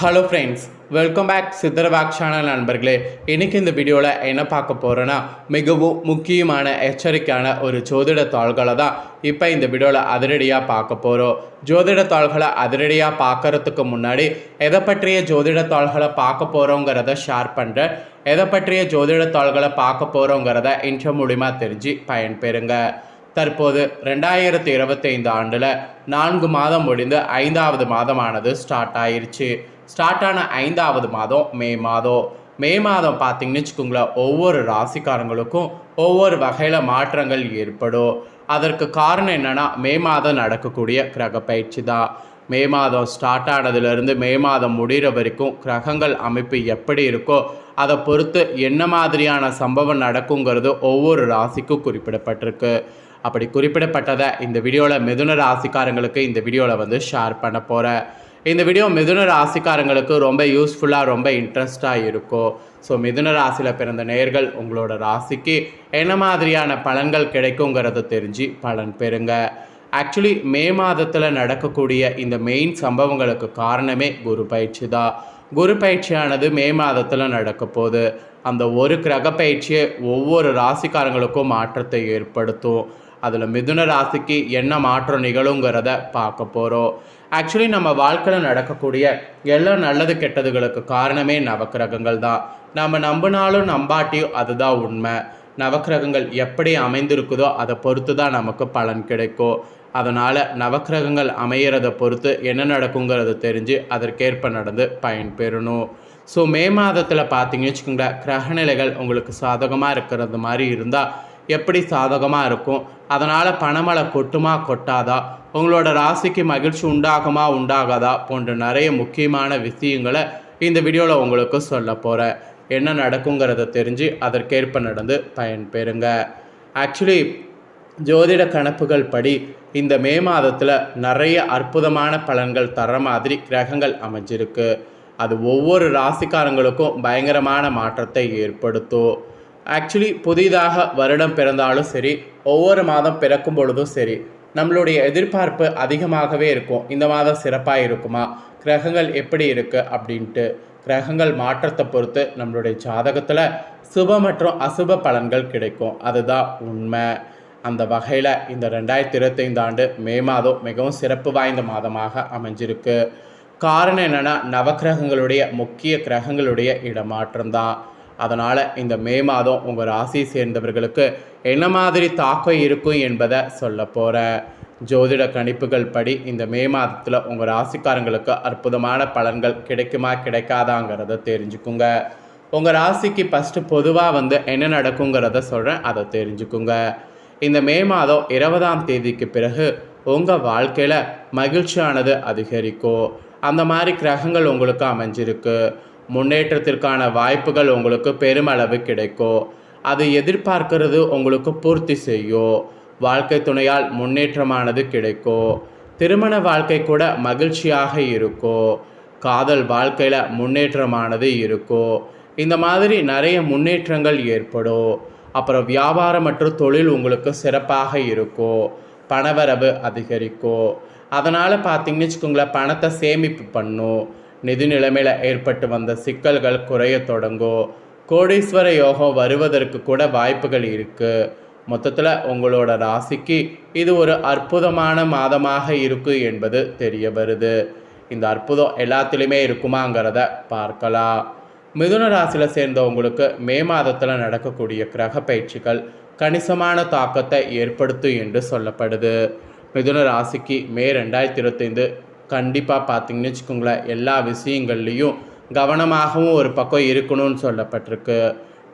Hello friends welcome back சித்தரவாக் channel நண்பர்களே. இன்றைக்கி இந்த வீடியோவில் என்ன பார்க்க போகிறோன்னா மிகவும் முக்கியமான எச்சரிக்கையான ஒரு ஜோதிட தாள்களை தான் இப்போ இந்த வீடியோவில் அதிரடியாக பார்க்க போகிறோம் ஜோதிட தாள்களை அதிரடியாக பார்க்கறதுக்கு முன்னாடி எதை பற்றிய ஜோதிட தாள்களை பார்க்க போகிறோங்கிறத ஷேர் பண்ணுறேன் எதை பற்றிய ஜோதிட தாள்களை பார்க்க போகிறோங்கிறத இன்ட்ரோ மூலிமா தெரிஞ்சு பயன்பெறுங்க. தற்போது ரெண்டாயிரத்தி இருபத்தைந்து ஆண்டில் நான்கு மாதம் முடிந்து ஐந்தாவது மாதமானது ஸ்டார்ட் ஆயிடுச்சு ஸ்டார்ட் ஆன ஐந்தாவது மாதம் மே மாதம். மே மாதம் பார்த்தீங்கன்னு வச்சுக்கோங்களேன் ஒவ்வொரு ராசிக்காரங்களுக்கும் ஒவ்வொரு வகையில் மாற்றங்கள் ஏற்படும். அதற்கு காரணம் என்னென்னா மே மாதம் நடக்கக்கூடிய கிரக பயிற்சி தான். மே மாதம் ஸ்டார்ட் ஆனதுலேருந்து மே மாதம் முடிகிற வரைக்கும் கிரகங்கள் அமைப்பு எப்படி இருக்கோ அதை பொறுத்து என்ன மாதிரியான சம்பவம் நடக்குங்கிறது ஒவ்வொரு ராசிக்கும் குறிப்பிடப்பட்டிருக்கு. அப்படி குறிப்பிடப்பட்டதை இந்த வீடியோவில் மிதுன ராசிக்காரங்களுக்கு இந்த வீடியோவில் வந்து ஷேர் பண்ண போகிறேன் இந்த வீடியோ மிதுன ராசிக்காரங்களுக்கு ரொம்ப யூஸ்ஃபுல்லாக ரொம்ப இன்ட்ரெஸ்டாக இருக்கும் ஸோ மிதுன ராசியில் பிறந்த நேர்கள் உங்களோட ராசிக்கு என்ன மாதிரியான பலன்கள் கிடைக்குங்கிறத தெரிஞ்சு பலன் பெறுங்க. ஆக்சுவலி மே மாதத்தில் நடக்கக்கூடிய இந்த மெயின் சம்பவங்களுக்கு காரணமே குரு பயிற்சி தான். குரு பயிற்சியானது மே மாதத்தில் நடக்க போகுது. அந்த ஒரு கிரக பயிற்சியை ஒவ்வொரு ராசிக்காரங்களுக்கும் மாற்றத்தை ஏற்படுத்தும். அதில் மிதுன ராசிக்கு என்ன மாற்றம் நிகழுங்கிறத பார்க்க போகிறோம் ஆக்சுவலி நம்ம வாழ்க்கையில் நடக்கக்கூடிய எல்லா நல்லது கெட்டதுகளுக்கு காரணமே நவக்கிரகங்கள் தான். நம்ம நம்பினாலும் நம்பாட்டியும் அதுதான் உண்மை. நவக்கிரகங்கள் எப்படி அமைந்திருக்குதோ அதை பொறுத்து தான் நமக்கு பலன் கிடைக்கும். அதனால் நவக்கிரகங்கள் அமையிறத பொறுத்து என்ன நடக்குங்கிறத தெரிஞ்சு அதற்கேற்ப நடந்து பயன்பெறணும் ஸோ மே மாதத்தில் பார்த்தீங்கன்னு வச்சுக்கோங்களேன் கிரகநிலைகள் உங்களுக்கு சாதகமாக இருக்கிறது மாதிரி இருந்தால் எப்படி சாதகமாக இருக்கும்? அதனால் பணமழை கொட்டுமா கொட்டாதா? உங்களோட ராசிக்கு மகிழ்ச்சி உண்டாகுமா உண்டாகாதா? போன்ற நிறைய முக்கியமான விஷயங்களை இந்த வீடியோவில் உங்களுக்கு சொல்ல போகிறேன் என்ன நடக்குங்கிறத தெரிஞ்சு அதற்கேற்ப நடந்து பயன்பெறுங்க ஆக்சுவலி ஜோதிட கணப்புகள் படி இந்த மே மாதத்தில் நிறைய அற்புதமான பலன்கள் தர மாதிரி கிரகங்கள் அமைஞ்சிருக்கு. அது ஒவ்வொரு ராசிக்காரங்களுக்கும் பயங்கரமான மாற்றத்தை ஏற்படுத்தும். ஆக்சுவலி புதிதாக வருடம் பிறந்தாலும் சரி ஒவ்வொரு மாதம் பிறக்கும் பொழுதும் சரி நம்மளுடைய எதிர்பார்ப்பு அதிகமாகவே இருக்கும். இந்த மாதம் சிறப்பாக இருக்குமா? கிரகங்கள் எப்படி இருக்குது அப்படின்ட்டு. கிரகங்கள் மாற்றத்தை பொறுத்து நம்மளுடைய ஜாதகத்தில் சுப மற்றும் அசுப பலன்கள் கிடைக்கும். அதுதான் உண்மை. அந்த வகையில் இந்த ரெண்டாயிரத்தி இருபத்தைந்து ஆண்டு மே மாதம் மிகவும் சிறப்பு வாய்ந்த மாதமாக அமைஞ்சிருக்கு. காரணம் என்னென்னா நவக்கிரகங்களுடைய முக்கிய கிரகங்களுடைய இடமாற்றம் தான். அதனால் இந்த மே மாதம் உங்கள் ராசியை சேர்ந்தவர்களுக்கு என்ன மாதிரி தாக்கம் இருக்கும் என்பதை சொல்ல போகிறேன் ஜோதிட கணிப்புகள் படி இந்த மே மாதத்தில் உங்கள் ராசிக்காரங்களுக்கு அற்புதமான பலன்கள் கிடைக்குமா கிடைக்காதாங்கிறத தெரிஞ்சுக்குங்க. உங்கள் ராசிக்கு ஃபஸ்ட்டு பொதுவாக வந்து என்ன நடக்குங்கிறத சொல்கிறேன் அதை தெரிஞ்சுக்குங்க. இந்த மே மாதம் இருபதாம் தேதிக்கு பிறகு உங்கள் வாழ்க்கையில் மகிழ்ச்சியானது அதிகரிக்கும். அந்த மாதிரி கிரகங்கள் உங்களுக்கு அமைஞ்சிருக்கு. முன்னேற்றத்திற்கான வாய்ப்புகள் உங்களுக்கு பெருமளவு கிடைக்கும் அது எதிர்பார்க்கிறது உங்களுக்கு பூர்த்தி செய்யும் வாழ்க்கை துணையால் முன்னேற்றமானது கிடைக்கும் திருமண வாழ்க்கை கூட மகிழ்ச்சியாக இருக்கும் காதல் வாழ்க்கையில் முன்னேற்றமானது இருக்கும் இந்த மாதிரி நிறைய முன்னேற்றங்கள் ஏற்படும் அப்புறம் வியாபாரம் மற்றும் தொழில் உங்களுக்கு சிறப்பாக இருக்கும் பணவரவு அதிகரிக்கும் அதனால் பார்த்தீங்கன்னு வச்சுக்கோங்களேன் பணத்தை சேமிப்பு பண்ணும் நிதி நிலைமையில் ஏற்பட்டு வந்த சிக்கல்கள் குறைய தொடங்கும் கோடீஸ்வர யோகம் வருவதற்கு கூட வாய்ப்புகள் இருக்குது மொத்தத்தில் உங்களோட ராசிக்கு இது ஒரு அற்புதமான மாதமாக இருக்குது என்பது தெரிய வருது. இந்த அற்புதம் எல்லாத்துலேயுமே இருக்குமாங்கிறத பார்க்கலாம். மிதுன ராசியில் சேர்ந்தவங்களுக்கு மே மாதத்தில் நடக்கக்கூடிய கிரக பயிற்சிகள் கணிசமான தாக்கத்தை ஏற்படுத்தும் என்று சொல்லப்படுது. மிதுன ராசிக்கு மே ரெண்டாயிரத்தி இருபத்தைந்து கண்டிப்பாக பார்த்திங்கன்னு வச்சுக்கோங்களேன் எல்லா விஷயங்கள்லேயும் கவனமாகவும் ஒரு பக்கம் இருக்கணும்னு சொல்லப்பட்டிருக்கு.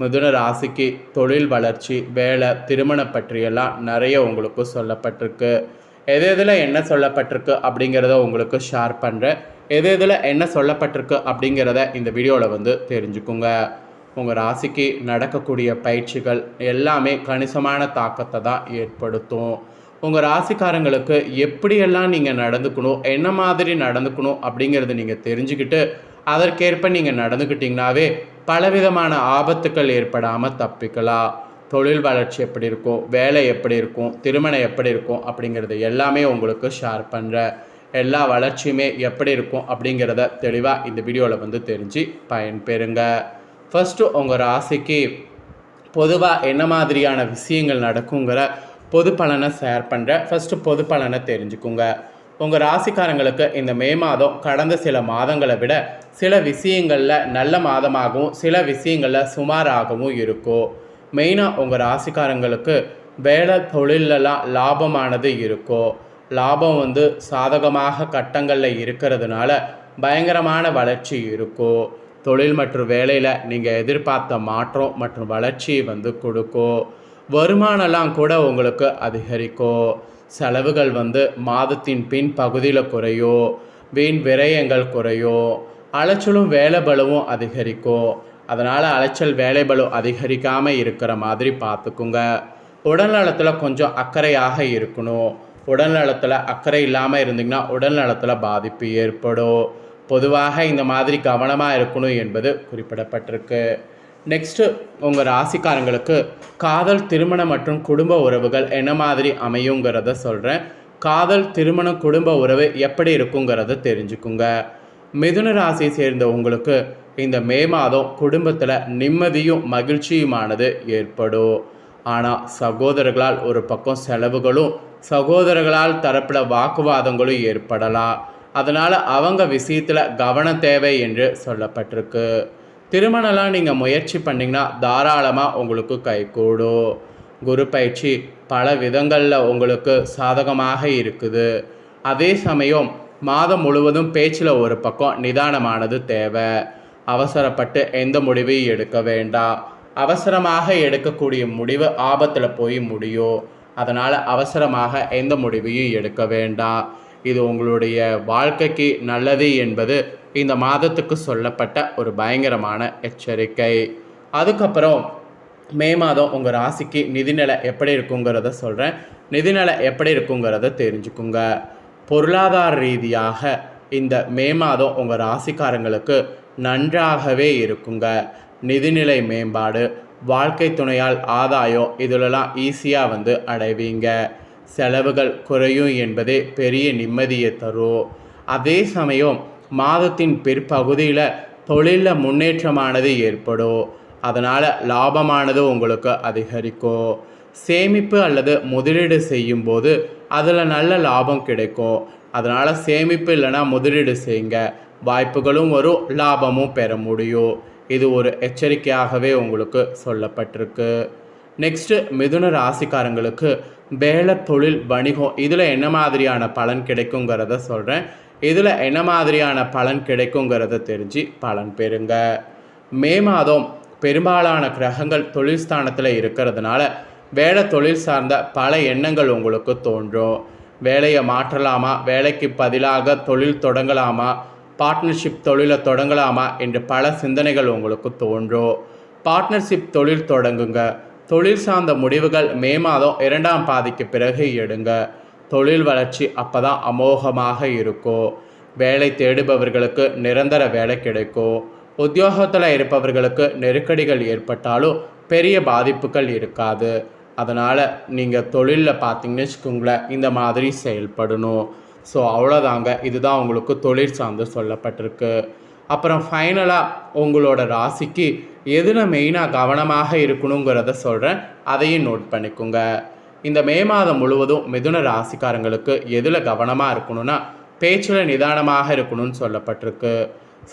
மிதுன ராசிக்கு தொழில் வளர்ச்சி வேலை திருமணம் பற்றியெல்லாம் நிறைய உங்களுக்கு சொல்லப்பட்டிருக்கு. எது எதில் என்ன சொல்லப்பட்டிருக்கு அப்படிங்கிறத உங்களுக்கு ஷேர் பண்ணுறேன் எது எதில் என்ன சொல்லப்பட்டிருக்கு அப்படிங்கிறத இந்த வீடியோவில் வந்து தெரிஞ்சுக்குங்க. உங்கள் ராசிக்கு நடக்கக்கூடிய பயிற்சிகள் எல்லாமே கணிசமான தாக்கத்தை தான் ஏற்படுத்தும். உங்கள் ராசிக்காரங்களுக்கு எப்படியெல்லாம் நீங்கள் நடந்துக்கணும் என்ன மாதிரி நடந்துக்கணும் அப்படிங்கிறத நீங்கள் தெரிஞ்சுக்கிட்டு அதற்கேற்ப நீங்கள் நடந்துக்கிட்டிங்கனாவே பலவிதமான ஆபத்துக்கள் ஏற்படாமல் தப்பிக்கலாம். தொழில் வளர்ச்சி எப்படி இருக்கும் வேலை எப்படி இருக்கும் திருமணம் எப்படி இருக்கும் அப்படிங்கிறது எல்லாமே உங்களுக்கு ஷேர் பண்ணுறேன் எல்லா வளர்ச்சியுமே எப்படி இருக்கும் அப்படிங்கிறத தெளிவாக இந்த வீடியோவில் வந்து தெரிஞ்சு பயன்பெறுங்க. ஃபஸ்ட்டு உங்கள் ராசிக்கு பொதுவாக என்ன மாதிரியான விஷயங்கள் நடக்குங்கிற பொது பலனை ஷேர் பண்ணுறேன் ஃபஸ்ட்டு பொது பலனை தெரிஞ்சுக்குங்க. உங்கள் ராசிக்காரங்களுக்கு இந்த மே மாதம் கடந்த சில மாதங்களை விட சில விஷயங்களில் நல்ல மாதமாகவும் சில விஷயங்களில் சுமாராகவும் இருக்கும் மெயினாக உங்கள் ராசிக்காரங்களுக்கு வேலை தொழிலெல்லாம் லாபமானது இருக்கும் லாபம் வந்து சாதகமாக கட்டங்களில் இருக்கிறதுனால பயங்கரமான வளர்ச்சி இருக்கும் தொழில் மற்றும் வேலையில் நீங்கள் எதிர்பார்த்த மாற்றம் மற்றும் வளர்ச்சியை வந்து கொடுக்கும் வருமானம்லாம் கூட உங்களுக்கு அதிகரிக்கும் செலவுகள் வந்து மாதத்தின் பின் பகுதியில் குறையும் வீண் விரயங்கள் குறையும் அலைச்சலும் வேலை பலுவும் அதிகரிக்கும் அதனால் அலைச்சல் வேலை பலம் அதிகரிக்காமல் இருக்கிற மாதிரி பார்த்துக்குங்க. உடல்நலத்தில் கொஞ்சம் அக்கறையாக இருக்கணும். உடல்நலத்தில் அக்கறை இல்லாமல் இருந்தீங்கன்னா உடல்நலத்தில் பாதிப்பு ஏற்படும். பொதுவாக இந்த மாதிரி கவனமாக இருக்கணும் என்பது குறிப்பிடப்பட்டிருக்கு. நெக்ஸ்ட்டு உங்கள் ராசிக்காரங்களுக்கு காதல் திருமணம் மற்றும் குடும்ப உறவுகள் என்ன மாதிரி அமையுங்கிறத சொல்கிறேன் காதல் திருமணம் குடும்ப உறவு எப்படி இருக்குங்கிறத தெரிஞ்சுக்குங்க. மிதுன ராசியை சேர்ந்த உங்களுக்கு இந்த மே மாதம் குடும்பத்தில் நிம்மதியும் மகிழ்ச்சியுமானது ஏற்படும். ஆனால் சகோதரர்களால் ஒரு பக்கம் செலவுகளும் சகோதரர்களால் தரப்பில் வாக்குவாதங்களும் ஏற்படலாம். அதனால் அவங்க விஷயத்தில் கவனம் தேவை என்று சொல்லப்பட்டிருக்கு. திருமணம்லாம் நீங்கள் முயற்சி பண்ணிங்கன்னா தாராளமாக உங்களுக்கு கைகூடும் குரு பயிற்சி பல விதங்களில் உங்களுக்கு சாதகமாக இருக்குது. அதே சமயம் மாதம் முழுவதும் பேச்சில் ஒரு பக்கம் நிதானமானது தேவை. அவசரப்பட்டு எந்த முடிவையும் எடுக்க வேண்டாம். அவசரமாக எடுக்கக்கூடிய முடிவு ஆபத்தில் போய் முடியும். அதனால் அவசரமாக எந்த முடிவையும் எடுக்க வேண்டாம். இது உங்களுடைய வாழ்க்கைக்கு நல்லது என்பது இந்த மாதத்துக்கு சொல்லப்பட்ட ஒரு பயங்கரமான எச்சரிக்கை. அதுக்கப்புறம் மே மாதம் உங்கள் ராசிக்கு நிதிநிலை எப்படி இருக்குங்கிறத சொல்கிறேன் நிதிநிலை எப்படி இருக்குங்கிறத தெரிஞ்சுக்குங்க. பொருளாதார ரீதியாக இந்த மே மாதம் உங்கள் ராசிக்காரங்களுக்கு நன்றாகவே இருக்குங்க. நிதிநிலை மேம்பாடு வாழ்க்கை துணையால் ஆதாயம் இதிலெல்லாம் ஈஸியாக வந்து அடைவீங்க. செலவுகள் குறையும் என்பதே பெரிய நிம்மதியை தரும். அதே சமயம் மாதத்தின் பிற்பகுதியில் தொழிலில் முன்னேற்றமானது ஏற்படும் அதனால் லாபமானது உங்களுக்கு அதிகரிக்கும் சேமிப்பு அல்லது முதலீடு செய்யும்போது அதில் நல்ல லாபம் கிடைக்கும் அதனால் சேமிப்பு இல்லைன்னா முதலீடு செய்யுங்க. வாய்ப்புகளும் வரும் லாபமும் பெற முடியும் இது ஒரு எச்சரிக்கையாகவே உங்களுக்கு சொல்லப்பட்டிருக்கு. நெக்ஸ்ட்டு மிதுன ராசிக்காரங்களுக்கு வேலை தொழில் வணிகம் இதில் என்ன மாதிரியான பலன் கிடைக்குங்கிறத சொல்கிறேன் இதில் என்ன மாதிரியான பலன் கிடைக்குங்கிறத தெரிஞ்சு பலன் பெறுங்க. மே மாதம் பெரும்பாலான கிரகங்கள் தொழில் ஸ்தானத்தில் இருக்கிறதுனால வேலை தொழில் சார்ந்த பல எண்ணங்கள் உங்களுக்கு தோன்றும். வேலையை மாற்றலாமா? வேலைக்கு பதிலாக தொழில் தொடங்கலாமா? பார்ட்னர்ஷிப் தொழிலை தொடங்கலாமா? என்று பல சிந்தனைகள் உங்களுக்கு தோன்றும். பார்ட்னர்ஷிப் தொழில் தொடங்குங்க. தொழில் சார்ந்த முடிவுகள் மே மாதம் இரண்டாம் பாதிக்கு பிறகு எடுங்க. தொழில் வளர்ச்சி அப்போ தான் அமோகமாக இருக்கும் வேலை தேடுபவர்களுக்கு நிரந்தர வேலை கிடைக்கும் உத்தியோகத்தில் இருப்பவர்களுக்கு நெருக்கடிகள் ஏற்பட்டாலும் பெரிய பாதிப்புகள் இருக்காது. அதனால் நீங்கள் தொழிலில் பார்த்தீங்கன்னு வச்சுக்கோங்களேன் இந்த மாதிரி செயல்படணும். ஸோ அவ்வளோதாங்க இதுதான் உங்களுக்கு தொழில் சார்ந்து சொல்லப்பட்டிருக்கு. அப்புறம் ஃபைனலாக உங்களோட ராசிக்கு எதில் மெயினாக கவனமாக இருக்கணுங்கிறத சொல்கிறேன் அதையும் நோட் பண்ணிக்கோங்க. இந்த மே மாதம் முழுவதும் மிதுன ராசிக்காரங்களுக்கு எதில் கவனமாக இருக்கணும்னா பேச்சில் நிதானமாக இருக்கணும்னு சொல்லப்பட்டிருக்கு.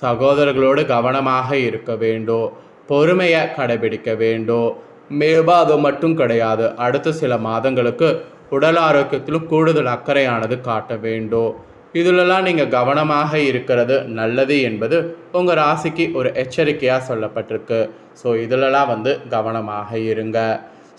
சகோதரர்களோடு கவனமாக இருக்க வேண்டும் பொறுமையை கடைபிடிக்க வேண்டும் மேவாதம் மட்டும் கிடையாது. அடுத்த சில மாதங்களுக்கு உடல் ஆரோக்கியத்திலும் கூடுதல் அக்கறையானது காட்ட வேண்டும் இதிலெல்லாம் நீங்கள் கவனமாக இருக்கிறது நல்லது என்பது உங்கள் ராசிக்கு ஒரு எச்சரிக்கையாக சொல்லப்பட்டிருக்கு. ஸோ இதிலெல்லாம் வந்து கவனமாக இருங்க.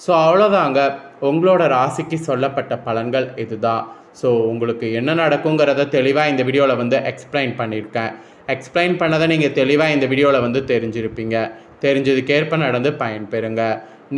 ஸோ அவ்வளோதாங்க உங்களோட ராசிக்கு சொல்லப்பட்ட பலன்கள் இதுதான். ஸோ உங்களுக்கு என்ன நடக்குங்கிறத தெளிவாக இந்த வீடியோவில் வந்து எக்ஸ்பிளைன் பண்ணியிருக்கேன் எக்ஸ்பிளைன் பண்ணதை நீங்கள் தெளிவாக இந்த வீடியோவில் வந்து தெரிஞ்சிருப்பீங்க. தெரிஞ்சதுக்கேற்ப நடந்து பயன்பெறுங்க.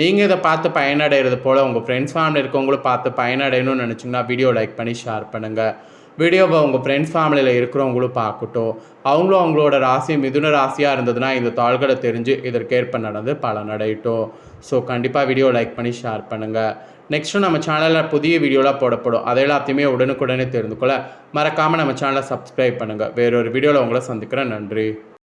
நீங்கள் இதை பார்த்து பயனடைகிறது போல் உங்கள் ஃப்ரெண்ட்ஸ் ஃபேமிலி இருக்கவங்களும் பார்த்து பயனடையணும்னு நினச்சிங்கன்னா வீடியோ லைக் பண்ணி ஷேர் பண்ணுங்கள் வீடியோவை உங்கள் ஃப்ரெண்ட்ஸ் ஃபேமிலியில் இருக்கிறவங்களும் பார்க்கட்டும். அவங்களும் அவங்களோட ராசி மிதுன ராசியாக இருந்ததுன்னா இந்த தாள்களை தெரிஞ்சு இதற்கேற்ப நடந்து பலனடையட்டும். ஸோ கண்டிப்பாக வீடியோ லைக் பண்ணி ஷேர் பண்ணுங்கள் நெக்ஸ்ட்டு நம்ம சேனலில் புதிய வீடியோலாம் போடப்படும். அதை எல்லாத்தையுமே உடனுக்குடனே தெரிந்து கொள்ள மறக்காமல் நம்ம சேனலை சப்ஸ்கிரைப் பண்ணுங்கள் வேறொரு வீடியோவில் உங்களை சந்திக்கிறேன். நன்றி.